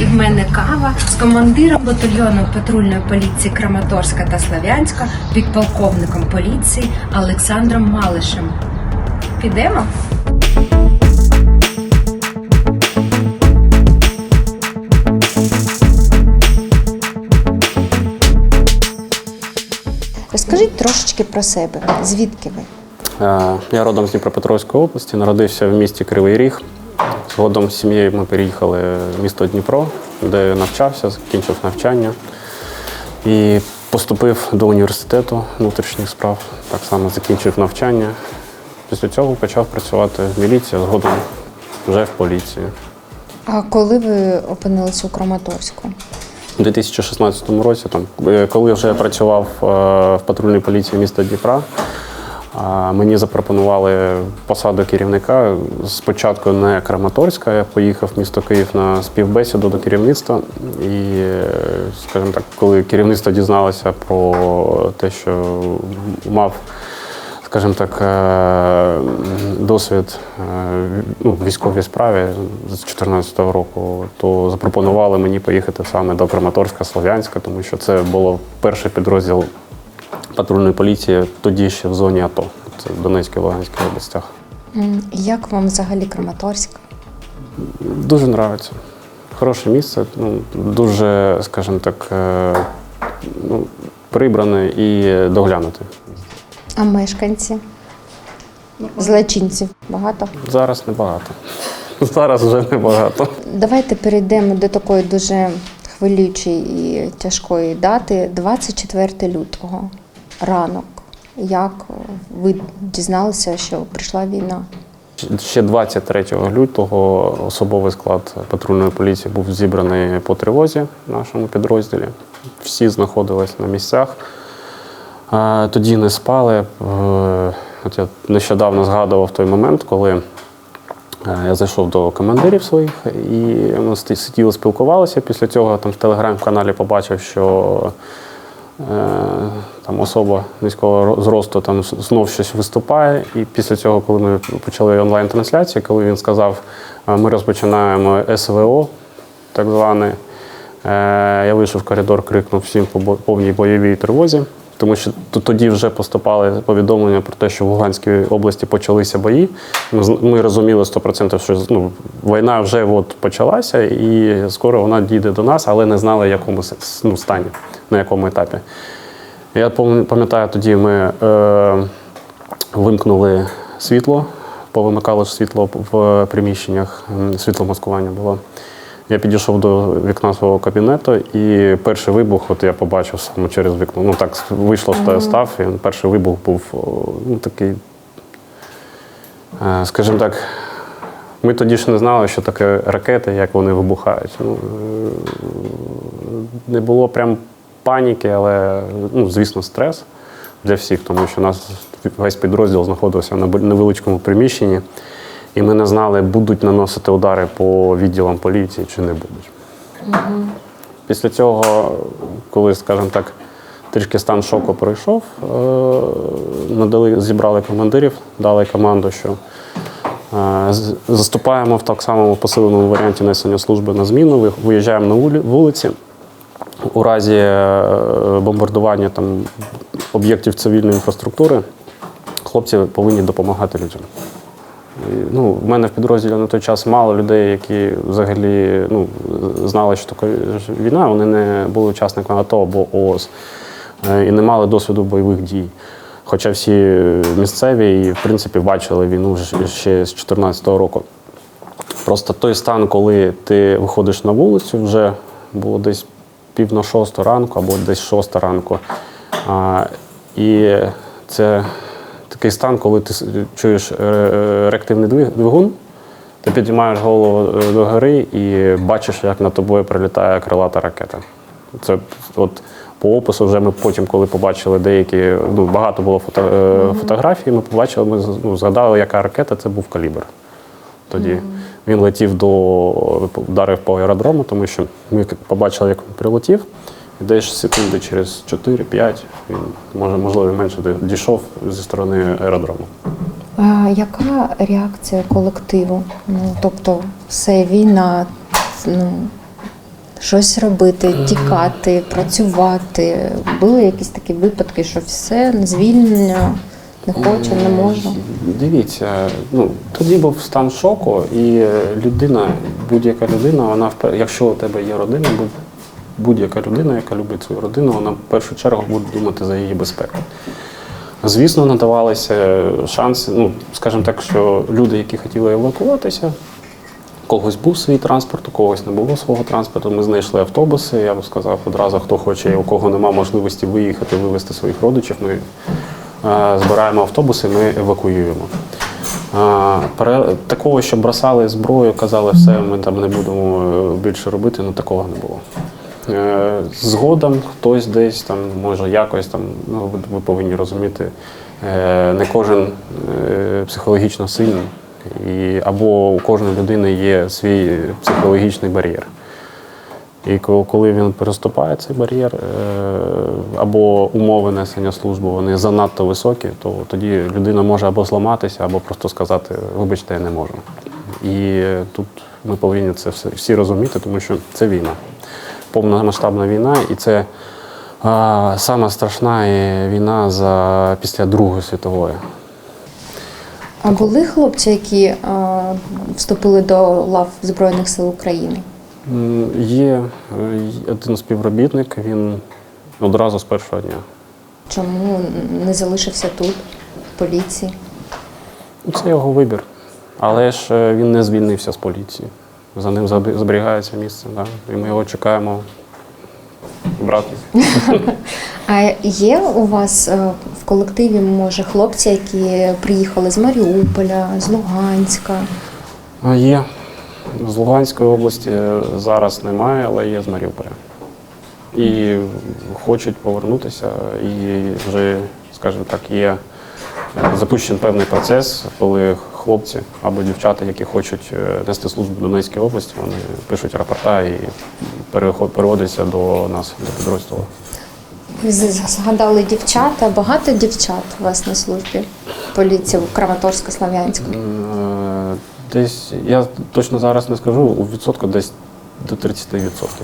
і в мене кава з командиром батальйону патрульної поліції Краматорська та Славянська, підполковником поліції Олександром Малишем. Підемо? Розкажіть трошечки про себе. Звідки ви? Е, Я родом з Дніпропетровської області, народився в місті Кривий Ріг. Згодом з сім'єю ми переїхали в місто Дніпро, де навчався, закінчив навчання і поступив до університету внутрішніх справ. Так само закінчив навчання. Після цього почав працювати в міліції, згодом вже в поліції. А коли ви опинилися у Краматорську? У 2016 році, там, е, коли вже працював е, в патрульній поліції міста Дніпра, мені запропонували посаду керівника. Спочатку не Краматорська, я поїхав в місто Київ на співбесіду до керівництва. І, скажімо так, коли керівництво дізналося про те, що мав скажімо так, е, досвід е, ну, військовій справі з 2014 року, то запропонували мені поїхати саме до Краматорська, Слов'янська, тому що це було перший підрозділ патрульної поліції тоді ще в зоні АТО. Це в Донецькій Луганській областях. Як вам взагалі Краматорськ? Дуже подобається. Хороше місце, ну, дуже, скажімо так, е, ну, прибране і доглянуте. А мешканці? Злочинців багато? Зараз небагато. Зараз вже небагато. Давайте перейдемо до такої дуже хвилюючої і тяжкої дати 24 лютого, ранок. Як ви дізналися, що прийшла війна? Ще 23 лютого особовий склад патрульної поліції був зібраний по тривозі в нашому підрозділі. Всі знаходились на місцях. Е, Тоді не спали. Е, От я нещодавно згадував той момент, коли е, я зайшов до командирів своїх і ми сиділи, спілкувалися. Після цього там в телеграм-каналі побачив, що там особа низького зросту там знов щось виступає. І після цього, коли ми почали онлайн-трансляцію, коли він сказав, ми розпочинаємо СВО, так зване, е, я вийшов в коридор, крикнув всім по повній бойовій тривозі. Тому що тоді вже поступали повідомлення про те, що в Луганській області почалися бої. Ми, розуміли 100%, що ну, війна вже от почалася, і скоро вона дійде до нас, але не знали, в якому ну, стані, на якому етапі. Я пам'ятаю, тоді ми е, вимкнули світло, повимикали світло в приміщеннях, світломаскування було. Я підійшов до вікна свого кабінету, і перший вибух, от я побачив саме через вікно. Ну так вийшло, що став. І перший вибух був ну, такий, е, скажімо так, ми тоді ж не знали, що таке ракети, як вони вибухають. Ну, е, не було прям паніки, але, ну, звісно, стрес для всіх, тому що у нас весь підрозділ знаходився на невеличкому приміщенні, і ми не знали, будуть наносити удари по відділам поліції чи не будуть. Після цього, коли, скажімо так, трішки стан шоку пройшов, е, надали, зібрали командирів, дали команду, що е, заступаємо в так самому посиленому варіанті несення служби на зміну, виїжджаємо на вулиці. У разі е, бомбардування там, об'єктів цивільної інфраструктури хлопці повинні допомагати людям. Ну, в мене в підрозділі на той час мало людей, які взагалі ну, знали, що таке війна. Вони не були учасниками АТО або ООС е, і не мали досвіду бойових дій. Хоча всі місцеві і, в принципі, бачили війну ще з 2014 року. Просто той стан, коли ти виходиш на вулицю, вже було десь пів на шосту ранку або десь шоста ранку. А, і це такий стан, коли ти чуєш е, реактивний двигун, ти піднімаєш голову е, до гори і бачиш, як над тобою прилітає крилата ракета. Це от по опису вже ми потім, коли побачили деякі, ну багато було фото, е, фотографій, ми побачили, ми ну, згадали, яка ракета, це був калібр тоді. Він летів до вдарив по аеродрому, тому що ми побачили, як він прилетів. І десь секунди через 4-5, він може, можливо, менше дійшов зі сторони аеродрому. А яка реакція колективу? Ну, тобто, все війна, ну, щось робити, тікати, працювати. Були якісь такі випадки, що все, звільнення, не хочу, не можу. Дивіться, ну тоді був стан шоку, і е, людина, будь-яка людина, вона якщо у тебе є родина, будь- будь-яка людина, яка любить свою родину, вона в першу чергу буде думати за її безпеку. Звісно, надавалися шанси, ну, скажімо так, що люди, які хотіли евакуватися, когось був свій транспорт, у когось не було свого транспорту. Ми знайшли автобуси. Я б сказав одразу, хто хоче, у кого немає можливості виїхати, вивезти своїх родичів. Ми е, збираємо автобуси, ми евакуюємо. Е, Такого, що бросали зброю, казали, все, ми там не будемо е, більше робити, ну такого не було. Е, Згодом хтось десь там, може якось там, ну ви, ви повинні розуміти, е, не кожен е, психологічно сильний, і, або у кожної людини є свій психологічний бар'єр. І ко- коли він переступає цей бар'єр, е, або умови несення служби вони занадто високі, то тоді людина може або зламатися, або просто сказати, вибачте, я не можу. І тут ми повинні це всі розуміти, тому що це війна, повномасштабна війна, і це а, сама страшна війна за після Другої світової. А були хлопці, які е, вступили до лав Збройних сил України? М, Є е, один співробітник, він одразу з першого дня. Чому не залишився тут, в поліції? Це його вибір. Але ж е, він не звільнився з поліції. За ним зберігається місце, да? і ми його чекаємо брати. А є у вас е, в колективі, може, хлопці, які приїхали з Маріуполя, з Луганська? Є. З Луганської області е, зараз немає, але є з Маріуполя. І хочуть повернутися, і вже, скажімо так, є запущений певний процес, коли хлопці або дівчата, які хочуть е, нести службу в Донецькій області, вони пишуть рапорта і переводяться до нас, до підрозділу. Ви згадали дівчата, багато дівчат у вас на службі поліції Краматорська, Слов'янська. Десь, я точно зараз не скажу, у відсотку десь до 30%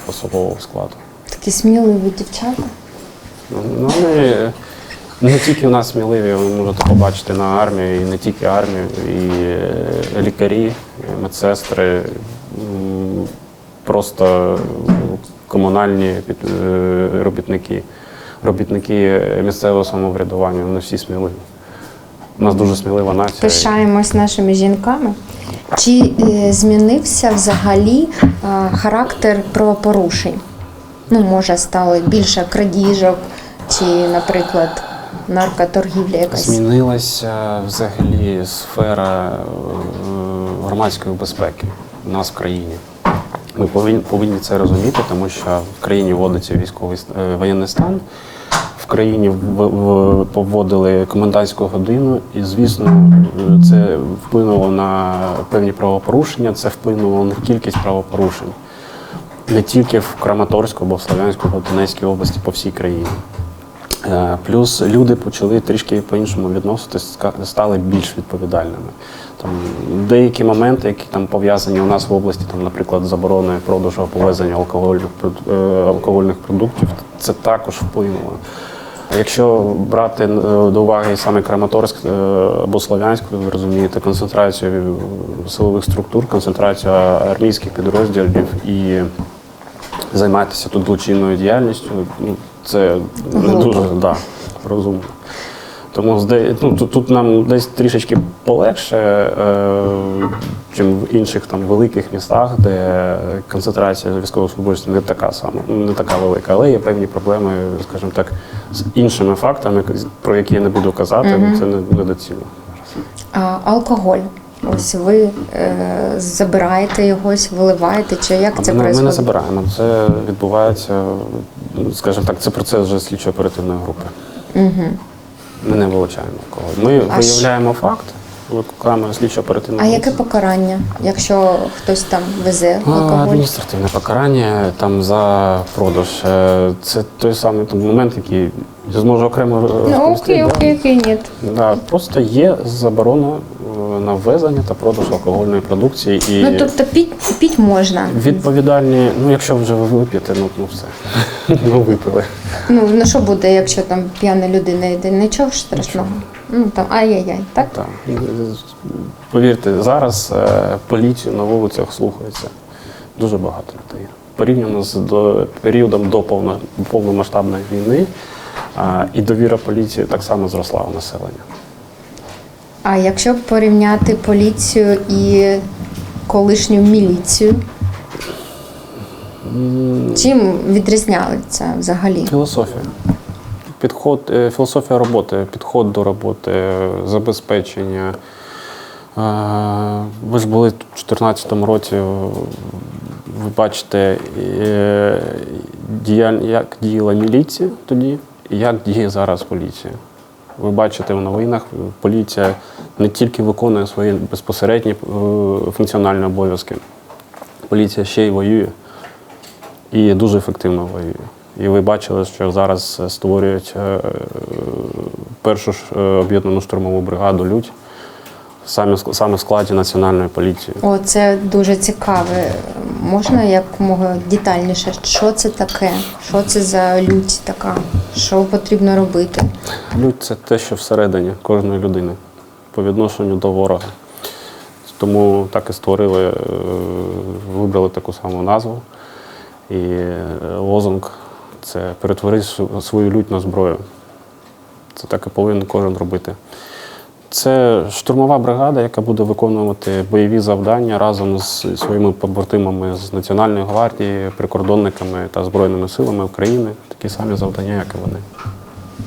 особового складу. Такі сміливі дівчата. Ну, вони не тільки в нас сміливі, ви можете побачити на армії, і не тільки армію, і е, лікарі, і медсестри, просто комунальні е, робітники, робітники місцевого самоврядування, вони всі сміливі. У нас дуже смілива нація. Пишаємось нашими жінками. Чи е, змінився взагалі е, характер правопорушень? Ну, може, стало більше крадіжок, чи, наприклад, наркоторгівля якась. Змінилася взагалі сфера е, громадської безпеки у нас в країні. Ми повинні, повинні це розуміти, тому що в країні вводиться військовий воєнний стан. В країні поводили комендантську годину, і, звісно, це вплинуло на певні правопорушення, це вплинуло на кількість правопорушень. Не тільки в Краматорську або в Слов'янську, або в Донецькій області, по всій країні. Е, Плюс люди почали трішки по-іншому відноситись, стали більш відповідальними. Там деякі моменти, які там пов'язані у нас в області, там, наприклад, заборони продажу повезення алкогольних е, алкогольних продуктів, це також вплинуло. Якщо брати е, до уваги саме Краматорськ е, або Слов'янськ, ви розумієте концентрацію силових структур, концентрацію армійських підрозділів і займатися тут злочинною діяльністю, ну, це не Глупо. дуже да, розумно. Тому ну, тут, тут нам десь трішечки полегше, е, чим в інших там великих містах, де концентрація військовослужбовців не така сама, не така велика, але є певні проблеми, скажімо так, з іншими фактами, про які я не буду казати, бо це не- недоцільно. А алкоголь. Ось ви е, забираєте йогось, виливаєте, чи як це ми, не- ми не забираємо. Це відбувається, скажімо так, це процес вже слідчо-оперативної групи. Угу. Ми не вилучаємо алкоголь. Ми А виявляємо виявляємо факт, викликаємо слідчо оперативну А яке покарання, якщо хтось там везе алкоголь? адміністративне покарання там за продаж. Е, Це той самий момент, який я зможу окремо Ну розповісти, окей, да? окей, окей, ні. Да, просто є заборона на ввезення та продаж алкогольної продукції. І Ну тобто піть, піть можна. відповідальні, ну якщо вже ви вип'єте, ну, ну все. ну випили. Ну ну що буде, якщо там п'яна людина йде? Нічого ж страшного. Ну там ай-яй-яй, так? Так. Повірте, зараз е, поліцію на вулицях слухається дуже багато людей. Порівняно з до, періодом до повно, повномасштабної війни, і довіра поліції так само зросла у населення. А якщо порівняти поліцію і колишню міліцію, чим відрізняються взагалі? Філософія. Підход, е, філософія роботи, підход до роботи, забезпечення. Е, Ви ж були в 2014 році, ви бачите, е, як діяла міліція тоді, як діє зараз поліція. Ви бачите в новинах, поліція не тільки виконує свої безпосередні е, функціональні обов'язки, поліція ще й воює і дуже ефективно воює. І ви бачили, що зараз е, створюють е, першу ж е, об'єднану штурмову бригаду Людь саме в саме в складі національної поліції. О, це дуже цікаве. Можна якомога детальніше, що це таке? Що це за лють така? Що потрібно робити? Людь це те, що всередині кожної людини по відношенню до ворога. Тому так і створили, е, вибрали таку саму назву. І е, лозунг це перетвори свою лють на зброю. Це так і повинен кожен робити. Це штурмова бригада, яка буде виконувати бойові завдання разом з своїми побратимами з Національної гвардії, прикордонниками та Збройними силами України. Такі самі завдання, як і вони.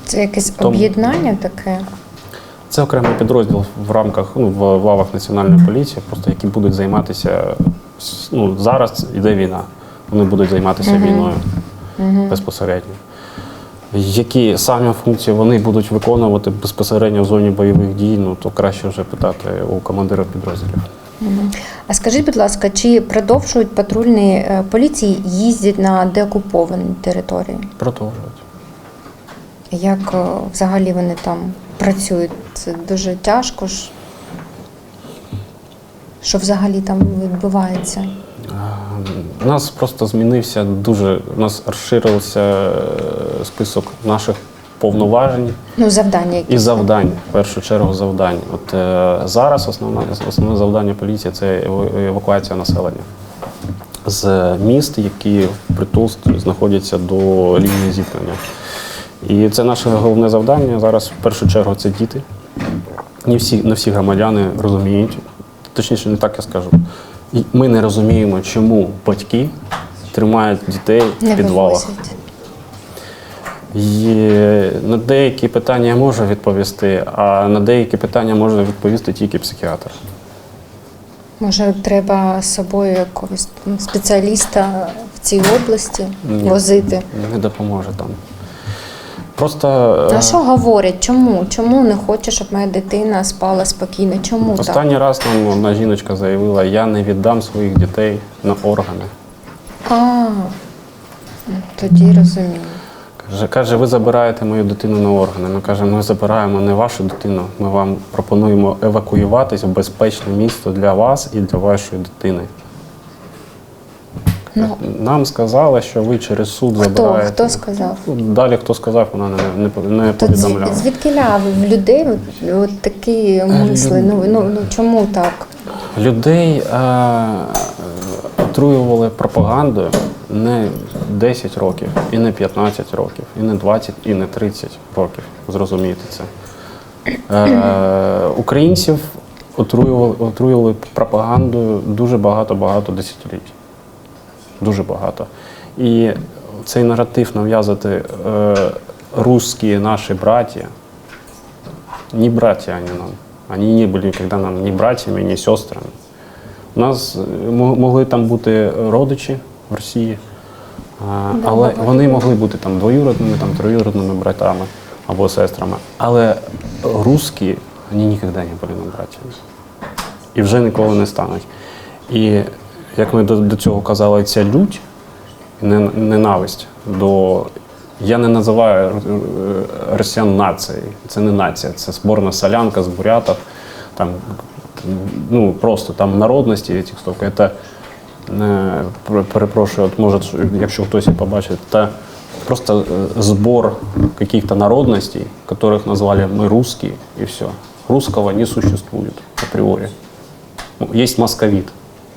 Це якесь Тому- об'єднання таке? Це окремий підрозділ в рамках ну, в лавах національної поліції, просто які будуть займатися ну, зараз іде війна. Вони будуть займатися війною безпосередньо. Які самі функції вони будуть виконувати безпосередньо в зоні бойових дій, ну то краще вже питати у командира підрозділів. А скажіть, будь ласка, чи продовжують патрульні е, поліції їздити на деокуповані території? Продовжують. Як е, взагалі вони там працюють? Це дуже тяжко ж. Що взагалі там відбувається? У нас просто змінився дуже, у нас розширився е, список наших повноважень. Ну, завдання. І завдань, в першу чергу завдань. От е, зараз основне, основне завдання поліції це евакуація населення з міст, які впритул знаходяться до лінії зіткнення. І це наше головне завдання. Зараз в першу чергу це діти. Не всі, не всі громадяни розуміють, точніше, не так я скажу. Ми не розуміємо, чому батьки тримають дітей в підвалах. вивозять. І на деякі питання я можу відповісти, а на деякі питання може відповісти тільки психіатр. Може, треба з собою якогось спеціаліста в цій області Ні. возити. Не допоможе там. Просто А е, що говорять? Чому? Чому не хоче, щоб моя дитина спала спокійно? Чому так? останній раз нам одна жіночка заявила, я не віддам своїх дітей на органи. А, ну, тоді розумію. Каже, каже, ви забираєте мою дитину на органи. Ми кажемо, ми забираємо не вашу дитину, ми вам пропонуємо евакуюватись в безпечне місто для вас і для вашої дитини. Ну, Нам сказали, що ви через суд хто? забираєте. Хто сказав? Далі хто сказав, вона не, не, не повідомляла. звідки в людей от, от такі мисли? Ну, ну, ну чому так? Людей е, отруювали пропагандою не 10 років, і не 15 років, і не 20, і не 30 років. Зрозумійте це. Е, українців отруювали, отруювали пропагандою дуже багато-багато десятиліть. Дуже багато. І цей наратив нав'язати е, русські наші браті, не братья они нам. Они не были никогда нам ни братьями, ні сестрами. У нас е, могли там бути родичі в Росії, але вони могли бути там двоюродними, там троюродними братами або сестрами. Але русські вони ніколи не були нам братями. І вже ніколи не стануть. І як ми до, до цього казали, ця лють, ненависть до. Я не називаю е, росіян нацією. Це не нація, це зборна солянка з бурятів, там ну, просто там народності е, пер- перепрошую, от може, якщо хтось і побачить, це просто е, збор каких-то народностей, которых назвали мы русские, и все. Русского не существует априори. Ну, Есть московит,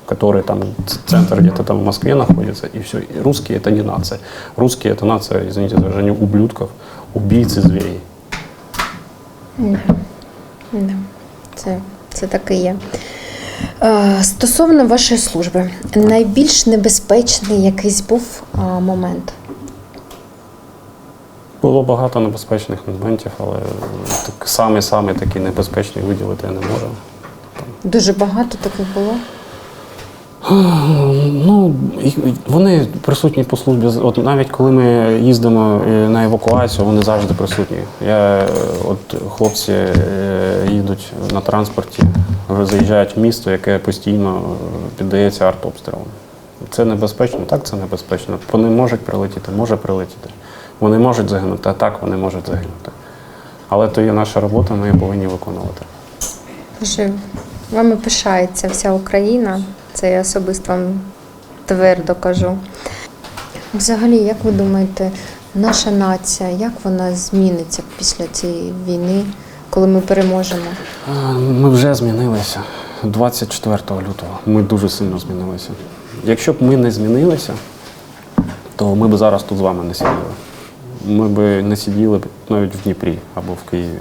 который там ц- центр где-то там в Москве находится, и все. И русские это не нация. Русские это нация, извините за выражение, ублюдков, убийц и зверей. Да, це, це таке є. Е, Стосовно вашої служби, найбільш небезпечний якийсь був момент. Було багато небезпечних моментів, але так, саме-саме такий небезпечний виділити я не можу. Дуже багато таких було. Ну, вони присутні по службі. От навіть коли ми їздимо е, на евакуацію, вони завжди присутні. Я, е, от хлопці е, їдуть на транспорті, заїжджають в місто, яке постійно піддається артобстрілам. Це небезпечно, так це небезпечно. Вони можуть прилетіти, може прилетіти. Вони можуть загинути, а так вони можуть загинути. Але то є наша робота, ми її повинні виконувати. Вами пишається вся Україна. Це я особисто вам твердо кажу. Взагалі, як ви думаєте, наша нація, як вона зміниться після цієї війни, коли ми переможемо? Ми вже змінилися 24 лютого. Ми дуже сильно змінилися. Якщо б ми не змінилися, то ми б зараз тут з вами не сиділи. Ми б не сиділи навіть в Дніпрі або в Києві.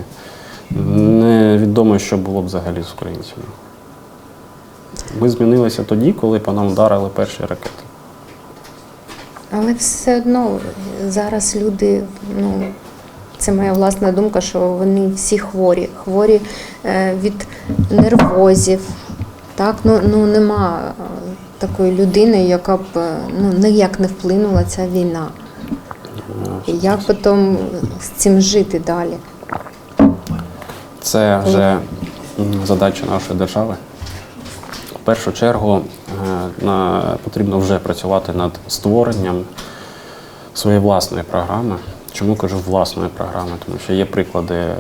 Невідомо, що було б взагалі з українцями. Ми змінилися тоді, коли по нам вдарили перші ракети. Але все одно зараз люди, ну це моя власна думка, що вони всі хворі, хворі е, від нервозів. Так, ну, ну нема е, такої людини, яка б е, ну, ніяк не вплинула ця війна. І як потім з цим жити далі? Це вже задача нашої держави. В першу чергу е, потрібно вже працювати над створенням своєї власної програми. Чому кажу власної програми? Тому що є приклади е,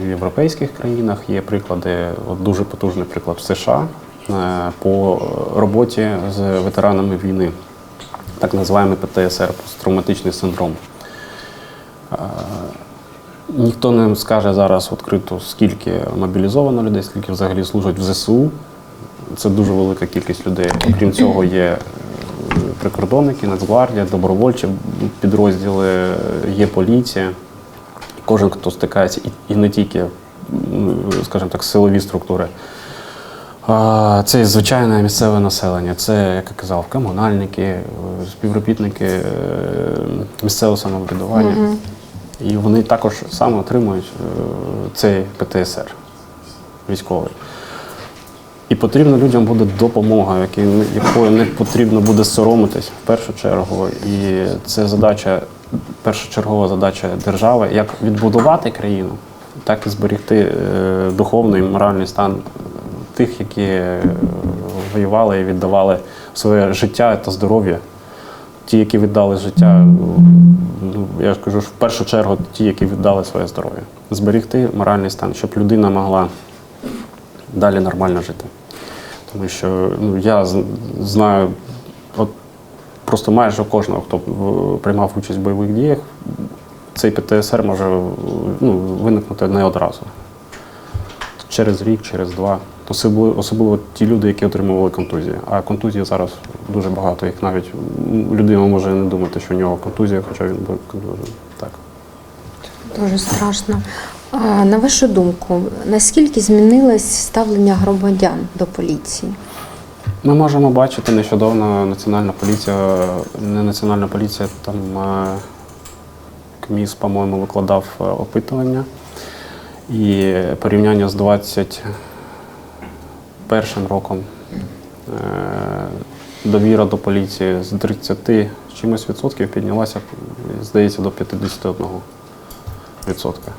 в європейських країнах, є приклади, от дуже потужний приклад в США е, по роботі з ветеранами війни, так називаємо ПТСР, посттравматичний синдром. Ніхто не скаже зараз відкрито, скільки мобілізовано людей, скільки взагалі служать в ЗСУ. Це дуже велика кількість людей. Окрім цього, є е, прикордонники, Нацгвардія, добровольчі підрозділи, є поліція. Кожен, хто стикається, і, не тільки, скажімо так, силові структури. Це звичайне місцеве населення, це, як я казав, комунальники, е, співробітники е, місцевого самоврядування. І вони також саме отримують цей ПТСР військовий. І потрібна людям буде допомога, якою не потрібно буде соромитись в першу чергу. І це задача, першочергова задача держави, як відбудувати країну, так і зберегти е, духовний і моральний стан тих, які е, воювали і віддавали своє життя та здоров'я. Ті, які віддали життя, ну, я ж кажу, в першу чергу ті, які віддали своє здоров'я. Зберегти моральний стан, щоб людина могла далі нормально жити. Тому що ну, я знаю, от просто майже кожного, хто приймав участь в бойових діях, цей ПТСР може ну, виникнути не одразу. Через рік, через два. Особливо, особливо ті люди, які отримували контузії. А контузії зараз дуже багато. Їх навіть людина може не думати, що у нього контузія, хоча він був контужений. Так. Дуже страшно. А на вашу думку, наскільки змінилось ставлення громадян до поліції? Ми можемо бачити нещодавно національна поліція, не національна поліція, там КМІС, по-моєму, викладав е, опитування. І порівняння з 21 роком е, довіра до поліції з 30 чимось відсотків піднялася, здається, до 51 відсотка.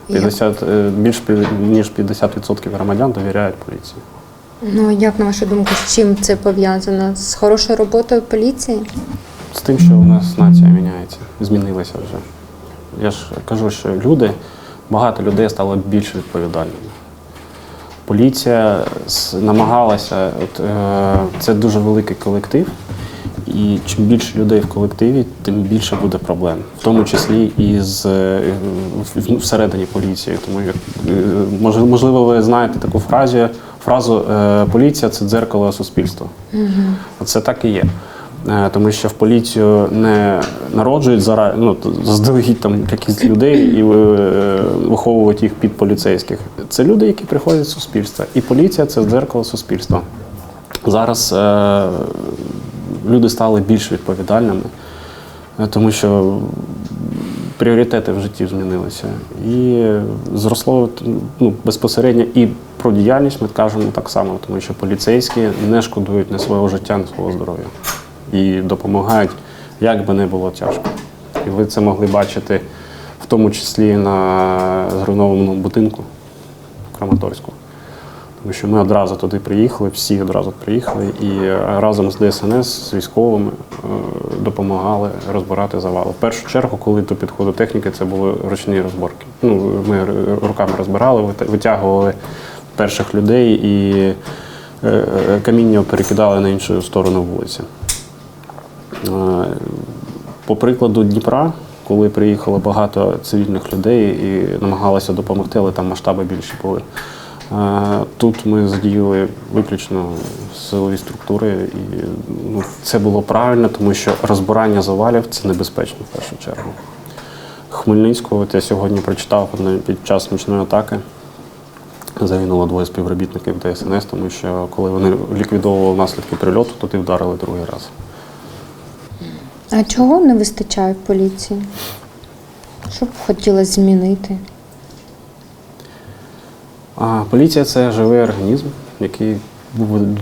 50, е, більш ніж 50% громадян довіряють поліції. Ну як на вашу думку, з чим це пов'язано? З хорошою роботою поліції? З тим, що у нас нація міняється, змінилася вже. Я ж кажу, що люди, багато людей стало більш відповідальними. поліція намагалася, от, е, це дуже великий колектив, і чим більше людей в колективі, тим більше буде проблем, в тому числі і з е, всередині поліції. Тому як е, можливо, ви знаєте таку фразу, фразу е, поліція це дзеркало суспільства. Це так і є. Тому що в поліцію не народжують зараз ну, заздалегідь там якісь людей і виховують їх під поліцейських. Це люди, які приходять з суспільства. І поліція це дзеркало суспільства. Зараз е, люди стали більш відповідальними, е, тому що пріоритети в житті змінилися. І зросло ну, безпосередньо і про діяльність ми кажемо так само, тому що поліцейські не шкодують ні свого життя, ні свого здоров'я. І допомагають, як би не було тяжко. І ви це могли бачити в тому числі на зруйнованому будинку в Краматорську. Тому що ми одразу туди приїхали, всі одразу приїхали і разом з ДСНС, з військовими е, допомагали розбирати завали. В першу чергу, коли до підходу техніки, це були ручні розборки. Ну, ми руками розбирали, витягували перших людей і е, е, каміння перекидали на іншу сторону вулиці. Е, По прикладу Дніпра, коли приїхало багато цивільних людей і намагалися допомогти, але там масштаби більші були. Тут ми задіяли виключно силові структури, і ну, це було правильно, тому що розбирання завалів це небезпечно в першу чергу. Хмельницького, от я сьогодні прочитав під час нічної атаки. Загинуло двоє співробітників ДСНС, тому що коли вони ліквідовували наслідки прильоту, то ти вдарили другий раз. А чого не вистачає поліції? Що б хотілося змінити? А поліція це живий організм, який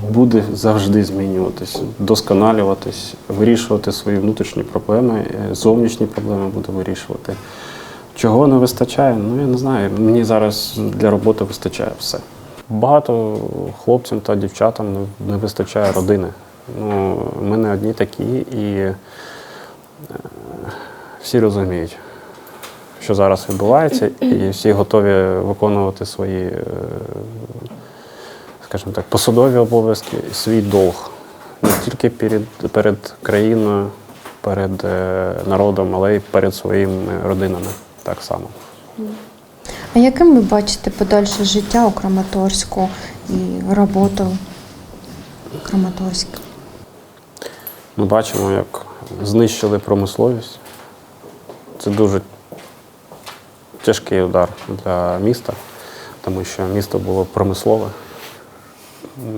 буде завжди змінюватись, досконалюватись, вирішувати свої внутрішні проблеми, е, зовнішні проблеми буде вирішувати. Чого не вистачає? Ну я не знаю. Мені зараз для роботи вистачає все. Багато хлопцям та дівчатам не- вистачає родини. Ну, ми не одні такі, і е, всі розуміють, що зараз відбувається, і всі готові виконувати свої, е, скажімо так, посадові обов'язки свій долг. Не тільки перед, перед країною, перед е, народом, але й перед своїми родинами так само. А яким ви бачите подальше життя у Краматорську і роботу Краматорську? Ми бачимо, як знищили промисловість. Це дуже тяжкий удар для міста, тому що місто було промислове,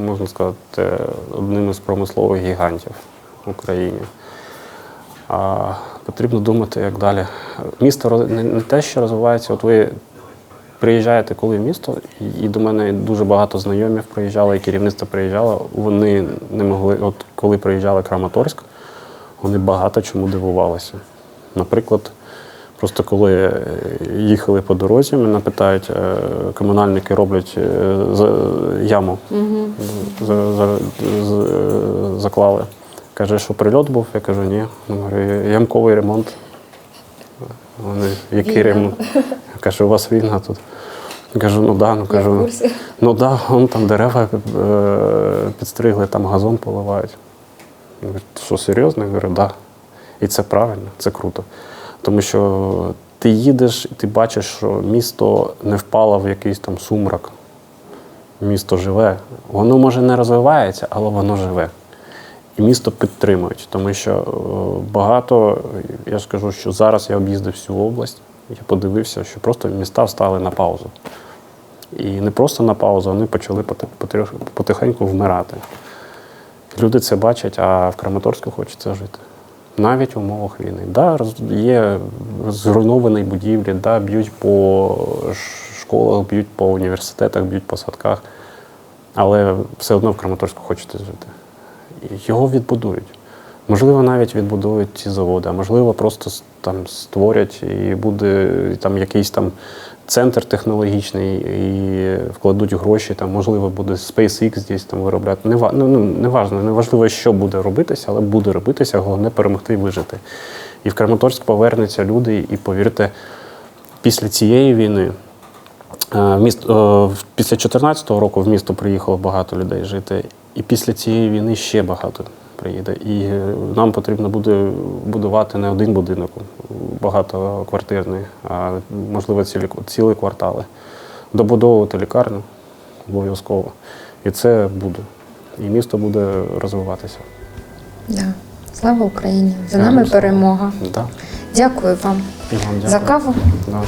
можна сказати, одним із промислових гігантів в Україні. А потрібно думати, як далі. Місто не, те, що розвивається, от ви приїжджаєте коли в місто, і до мене дуже багато знайомів приїжджало, і керівництво приїжджало. Вони не могли, от коли приїжджали Краматорськ, вони багато чому дивувалися. Наприклад, просто коли е, їхали по дорозі, мене питають, е, комунальники роблять е, яму, заклали. Каже, що прильот був, я кажу, ні. Я говорю, ямковий ремонт. Вони, який ремонт? Я кажу, у вас війна тут. Я кажу, ну да, ну кажу. Ну да, вон там дерева підстригли, там газон поливають. Я говорю, що серйозно? Я говорю, да. І це правильно, це круто. Тому що ти їдеш і ти бачиш, що місто не впало в якийсь там сумрак. Місто живе. Воно може не розвивається, але воно живе. І місто підтримують, тому що е, багато, я ж кажу, що зараз я об'їздив всю область, я подивився, що просто міста стали на паузу. І не просто на паузу, вони почали поти- поти- потихеньку вмирати. Люди це бачать, а в Краматорську хочеться жити. Навіть в умовах війни. Да, є зруйновані будівлі, да, б'ють по школах, б'ють по університетах, б'ють по садках. Але все одно в Краматорську хочеться жити. Його відбудують. Можливо, навіть відбудують ці заводи, а можливо, просто там створять і буде там якийсь там центр технологічний і вкладуть гроші. Там, можливо, буде SpaceX десь там виробляти. Не, ну, ну, не важливо, не важливо, що буде робитися, але буде робитися, головне перемогти і вижити. І в Краматорськ повернуться люди, і повірте, після цієї війни Е, міст, е, після 2014 року в місто приїхало багато людей жити, і після цієї війни ще багато приїде. І е, нам потрібно буде будувати не один будинок, багатоквартирний, а можливо цілі, цілі квартали. Добудовувати лікарню обов'язково. І це буде. І місто буде розвиватися. Да. Слава Україні! За нами перемога. Да. Дякую вам вам за каву. Да.